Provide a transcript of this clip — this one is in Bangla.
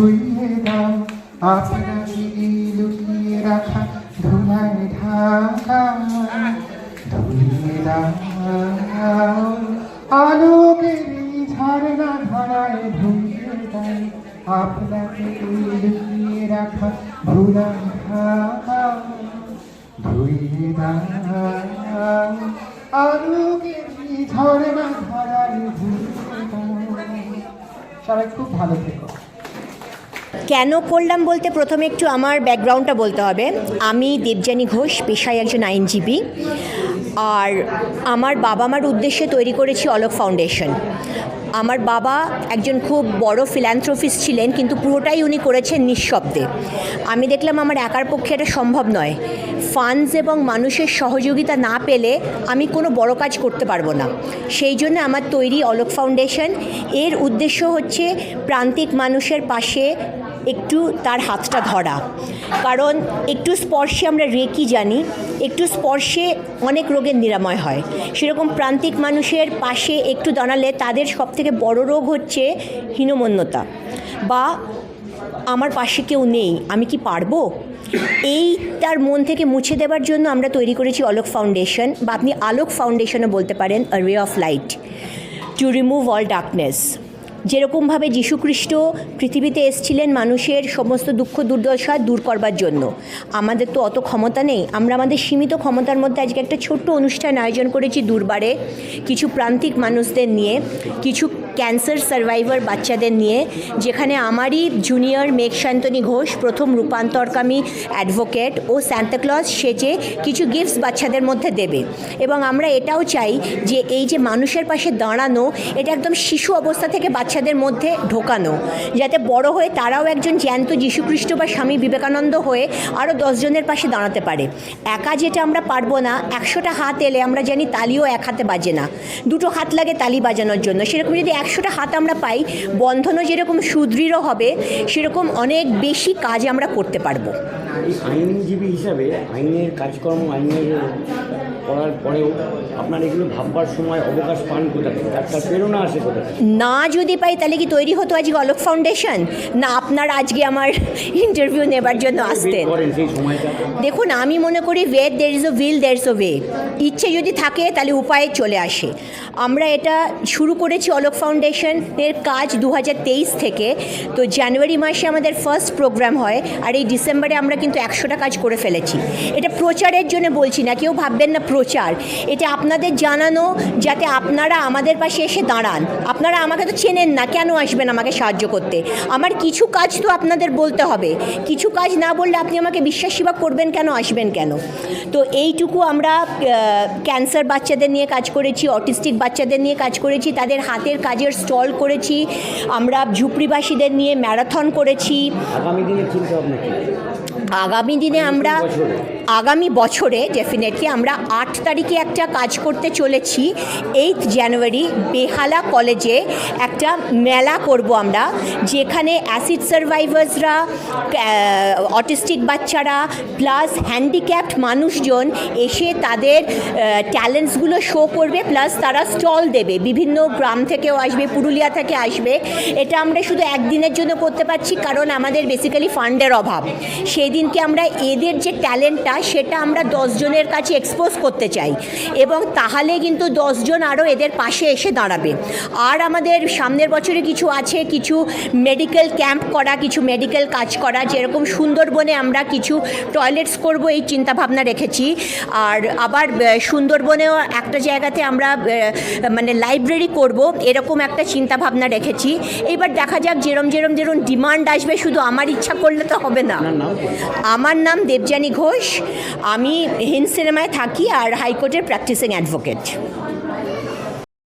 ধুইয়ে দাও আপনাকে লুকিয়ে রাখা ধুলায় ঢাকা। ধুইয়ে দাও আলোকের ঝাড়না ধরায় ধুইয়ে দাও আপনাকে লুকিয়ে রাখা ধুলায় ঢাকা। ধুইয়ে দাও আলোকের ঝাড়না ধরায় ধুইয়ে দাও সবাই খুব ভালো থেকো। কেন করলাম বলতে প্রথমে একটু আমার ব্যাকগ্রাউন্ডটা বলতে হবে। আমি দেবযানী ঘোষ, পেশায় একজন আইনজীবী। আর আমার বাবা মার উদ্দেশ্যে তৈরি করেছি অলোক ফাউন্ডেশন। আমার বাবা একজন খুব বড় ফিল্যান্থ্রোফিস্ট ছিলেন, কিন্তু পুরোটাই উনি করেছেন নিঃশব্দে। আমি দেখলাম আমার একার পক্ষে এটা সম্ভব নয়। ফান্ডস এবং মানুষের সহযোগিতা না পেলে আমি কোনো বড় কাজ করতে পারব না। সেই জন্য আমার তৈরি অলোক ফাউন্ডেশন। এর উদ্দেশ্য হচ্ছে প্রান্তিক মানুষের পাশে একটু তার হাতটা ধরা। কারণ একটু স্পর্শে আমরা রেকি জানি, একটু স্পর্শে অনেক রোগের নিরাময় হয়। সেরকম প্রান্তিক মানুষের পাশে একটু দাঁড়ালে তাদের সবথেকে বড় রোগ হচ্ছে হীনমন্যতা। বা, আমার পাশে কেউ নেই, আমি কি পারব? এই তার মন থেকে মুছে দেওয়ার জন্য আমরা তৈরি করেছি অলোক ফাউন্ডেশন বা আপনি আলোক ফাউন্ডেশনও বলতে পারেন a ray of light to remove all darkness যেরকমভাবে যীশুখ্রিস্ট পৃথিবীতে এসেছিলেন মানুষের সমস্ত দুঃখ, দুর্দশা দূর করবার জন্য। আমাদের তো অত ক্ষমতা নেই। আমরা আমাদের সীমিত ক্ষমতার মধ্যে আজকে একটা ছোট্ট অনুষ্ঠান আয়োজন করেছি দুর্বারে। কিছু প্রান্তিক মানুষদের নিয়ে, কিছু ক্যান্সার সার্ভাইভার বাচ্চাদের নিয়ে, যেখানে আমারই জুনিয়র মেঘ শান্তনী ঘোষ, প্রথম রূপান্তরকামী অ্যাডভোকেট ও স্যান্তাক্লজ সেজে কিছু গিফটস বাচ্চাদের মধ্যে দেবে। এবং আমরা এটাও চাই যে এই যে মানুষের পাশে দাঁড়ানো, এটা একদম শিশু অবস্থা থেকে বাচ্চাদের মধ্যে ঢোকানো, যাতে বড় হয়ে তারাও একজন জ্যান্ত যীশুখ্রিস্ট বা স্বামী বিবেকানন্দ হয়ে আরও দশজনের পাশে দাঁড়াতে পারে। একা যেটা আমরা পারব না, একশোটা হাত এলে আমরা জানি তালিও এক হাতে বাজে না। দুটো হাত লাগে তালি বাজানোর জন্য। সেরকম যদি একশোটা হাত আমরা পাই, বন্ধনও যেরকম সুদৃঢ় হবে, সেরকম অনেক বেশি কাজ আমরা করতে পারব। আইনজীবী হিসাবে আইনের কাজকর্ম আইনের করার পরেও আপনার এগুলো ভাববার সময় অবকাশ পান কোথা থেকে? একটা প্রেরণা আসে কোথা থেকে? না যদি পাই তাহলে কি তৈরি হতো আজকে অলোক ফাউন্ডেশন? না আপনার আজকে আমার ইন্টারভিউ নেবার জন্য আসতেন। দেখুন আমি মনে করি where there is a will there is a way ইচ্ছে যদি থাকে তাহলে উপায়ে চলে আসে। আমরা এটা শুরু করেছি অলোক ফাউন্ডেশনের কাজ দু হাজার তেইশ থেকে। তো জানুয়ারি মাসে আমাদের ফার্স্ট প্রোগ্রাম হয় আর এই ডিসেম্বরে আমরা কিন্তু একশোটা কাজ করে ফেলেছি। এটা প্রচারের জন্য বলছি না, কেউ ভাববেন না প্রচার। এটা আপনাদের জানানো যাতে আপনারা আমাদের পাশে এসে দাঁড়ান। আপনারা আমাকে তো চেনেন না, কেন আসবেন আমাকে সাহায্য করতে? আমার কিছু কাজ তো আপনাদের বলতে হবে। কিছু কাজ না বললে আপনি আমাকে বিশ্বাস সেবা করবেন কেন, আসবেন কেন? তো এইটুকু আমরা ক্যান্সার বাচ্চাদের নিয়ে কাজ করেছি, অটিস্টিক বাচ্চাদের নিয়ে কাজ করেছি, তাদের হাতের কাজের স্টল করেছি, আমরা ঝুপড়িবাসীদের নিয়ে ম্যারাথন করেছি। আগামী দিনের চিন্তা ভাবনা আগামী দিনে আমরা বছরে? আগামী বছরে ডেফিনেটলি আমরা আট তারিখে একটা কাজ করতে চলেছি। এইট জানুয়ারি বেহালা কলেজে একটা মেলা করব আমরা, যেখানে অ্যাসিড সার্ভাইভার্সরা অটিস্টিক বাচ্চারা প্লাস হ্যান্ডিক্যাপড মানুষজন এসে তাদের ট্যালেন্টসগুলো শো করবে প্লাস তারা স্টল দেবে। বিভিন্ন গ্রাম থেকেও আসবে, পুরুলিয়া থেকে আসবে। এটা আমরা শুধু একদিনের জন্য করতে পারছি, কারণ আমাদের বেসিক্যালি ফান্ডের অভাব। সেই দিনকে আমরা এদের যে ট্যালেন্টটা সেটা আমরা দশজনের কাছে এক্সপোজ করতে চাই। এবং তাহলে কিন্তু দশজন আরও এদের পাশে এসে দাঁড়াবে। আর আমাদের সামনের বছরে কিছু আছে কিছু মেডিকেল ক্যাম্প করা কিছু মেডিকেল কাজ করা যেরকম সুন্দরবনে আমরা কিছু টয়লেটস করব এই চিন্তাভাবনা রেখেছি। আর আবার সুন্দরবনেও একটা জায়গাতে আমরা মানে লাইব্রেরি করব এরকম একটা চিন্তাভাবনা রেখেছি। এবার দেখা যাক যেরম যেরম যেরম ডিমান্ড আসবে শুধু আমার ইচ্ছা করলে তো হবে না। আমার নাম দেবযানী ঘোষ। আমি হিন্দ সিনেমায় থাকি আর হাইকোর্টের প্র্যাকটিসিং অ্যাডভোকেট